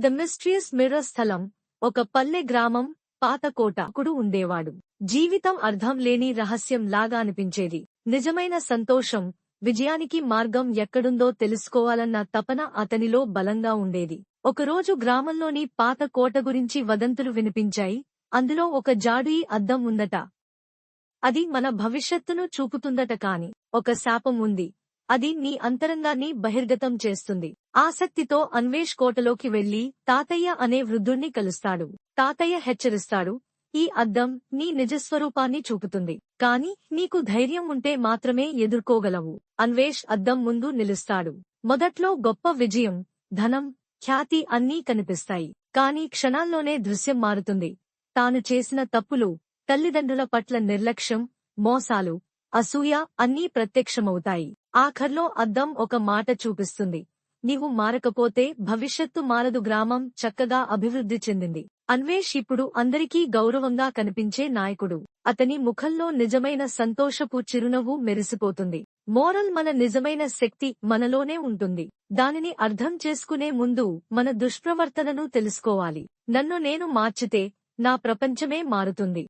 The మిస్ట్రియస్ mirror స్థలం ఒక పల్లె గ్రామం పాత కోట ఉండేవాడు. జీవితం అర్థం లేని రహస్యం లాగా అనిపించేది. నిజమైన సంతోషం విజయానికి మార్గం ఎక్కడుందో తెలుసుకోవాలన్న తపన అతనిలో బలంగా ఉండేది. ఒకరోజు గ్రామంలోని పాత కోట గురించి వదంతులు వినిపించాయి. అందులో ఒక జాడుయి అద్దం ఉందట. అది మన భవిష్యత్తును చూపుతుందట కాని ఒక శాపం ఉంది. అది నీ అంతరంగాన్ని బహిర్గతం చేస్తుంది. ఆసక్తితో అన్వేష్ కోటలోకి వెళ్ళి తాతయ్య అనే వృద్ధుణ్ణి కలుస్తాడు. తాతయ్య హెచ్చరిస్తాడు ఈ అద్దం నీ నిజస్వరూపాన్ని చూపుతుంది కాని నీకు ధైర్యం ఉంటే మాత్రమే ఎదుర్కోగలవు. అన్వేష్ అద్దం ముందు నిలుస్తాడు. మొదట్లో గొప్ప విజయం ధనం ఖ్యాతి అన్నీ కనిపిస్తాయి కాని క్షణాల్లోనే దృశ్యం మారుతుంది. తాను చేసిన తప్పులు తల్లిదండ్రుల పట్ల నిర్లక్ష్యం మోసాలు అసూయ అన్నీ ప్రత్యక్షమవుతాయి. ఆఖర్లో అద్దం ఒక మాట చూపిస్తుంది. నీవు మారకపోతే భవిష్యత్తు మారదు గ్రామం చక్కగా అభివృద్ధి చెందింది. అన్వేష్ ఇప్పుడు అందరికీ గౌరవంగా కనిపించే నాయకుడు. అతని ముఖంలో నిజమైన సంతోషపు చిరునవ్వు మెరిసిపోతుంది. మోరల్ మన నిజమైన శక్తి మనలోనే ఉంటుంది. దానిని అర్థం చేసుకునే ముందు మన దుష్ప్రవర్తనను తెలుసుకోవాలి. నన్ను నేను మార్చితే నా ప్రపంచమే మారుతుంది.